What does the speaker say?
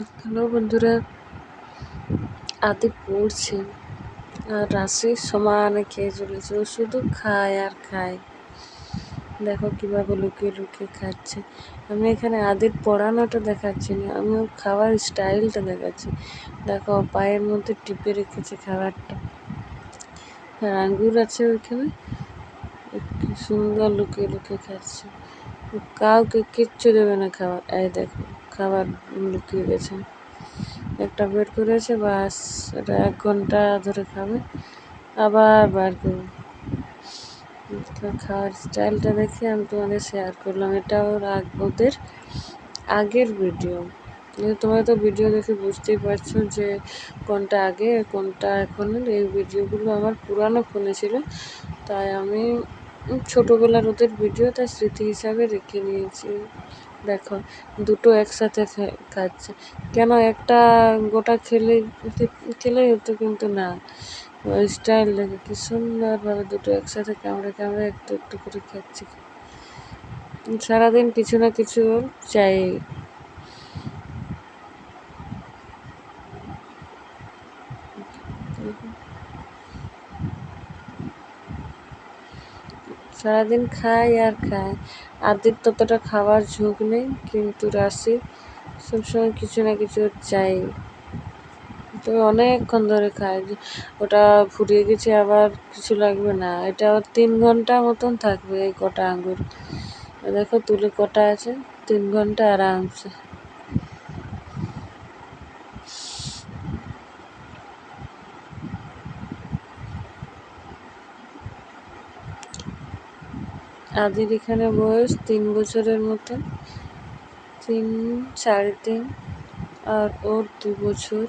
Hello বন্ধুরা, আদি পড়ছে। আর রাশি সমানে খেয়ে চলেছে, ও শুধু খায় আর খায়। দেখো কীভাবে লুকিয়ে লুকিয়ে খাচ্ছে। আমি এখানে আদির পড়ানোটা দেখাচ্ছি না, আমি ওর খাওয়ার স্টাইলটা দেখাচ্ছি। দেখো পায়ের মধ্যে টিপে রেখেছে খাবারটা। আর আঙ্গুর আছে ওইখানে সুন্দর লুকিয়ে লুকিয়ে খাচ্ছে। কাউকে কিচ্ছু দেবে না খাবার এই দেখো খাবার লুকিয়ে গেছে। একটা বের করেছে, বাস, এটা এক ঘণ্টা ধরে খাবে, আবার বার করবে। খাওয়ার স্টাইলটা দেখে আমি তোমাদের শেয়ার করলাম। এটা ওর ওদের আগের ভিডিও তোমরা তো ভিডিও দেখে বুঝতেই পারছ যে কোনটা আগে, কোনটা এখনের। এই ভিডিওগুলো আমার পুরানো ফোনে ছিল। তাই আমি ছোটোবেলার ওদের ভিডিও তার স্মৃতি হিসাবে রেখে নিয়েছি। দেখো, দুটো একসাথে খাচ্ছে। কেন একটা গোটা খেলে খেলেই হতো কিন্তু না। স্টাইল দেখে, কি সুন্দরভাবে দুটো একসাথে কামড়ে কামড়ে একটু একটু করে খাচ্ছে। সারাদিন কিছু না কিছু চাই। সারাদিন খায় আর খায় আদির ততটা খাওয়ার ঝোঁক নেই, কিন্তু রাশি সবসময় কিছু না কিছু চাই। তো অনেকক্ষণ ধরে খায় ওটা ফুরিয়ে গেছে, আবার কিছু লাগবে না। এটা তিন ঘণ্টা মতন থাকবে এই কটা আঙুর দেখো তুলে কটা আছে, তিন ঘণ্টা আরামসে। আদির এখানে বয়স তিন বছরের মতো। তিন সাড়ে তিন আর ওর দু বছর।